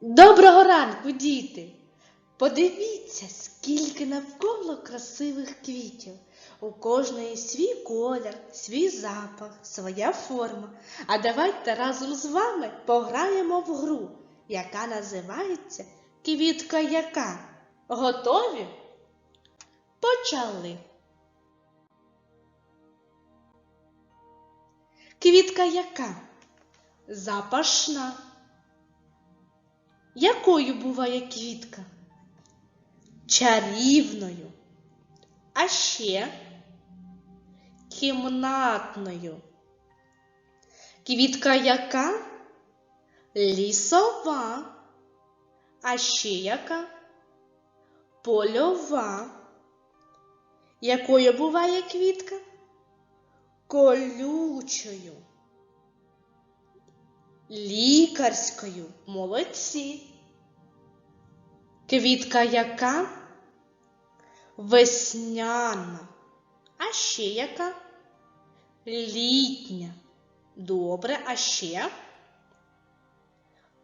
Доброго ранку, діти! Подивіться, скільки навколо красивих квітів. У кожної свій колір, свій запах, своя форма. А давайте разом з вами пограємо в гру, яка називається Квітка яка. Готові? Почали. Квітка яка? Запашна. Якою буває квітка? Чарівною. А ще кімнатною. Квітка яка? Лісова. А ще яка? Польова. Якою буває квітка? Колючою. Лікарською. Молодці. Квітка яка? Весняна. А ще яка? Літня. Добре, а ще?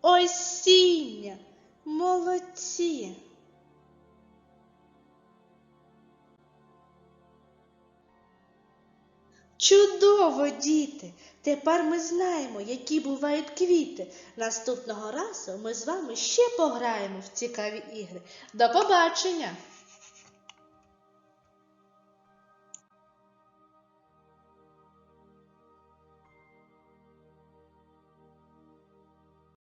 Осіння. Молодці. Чудово, діти! Тепер ми знаємо, які бувають квіти. Наступного разу ми з вами ще пограємо в цікаві ігри. До побачення!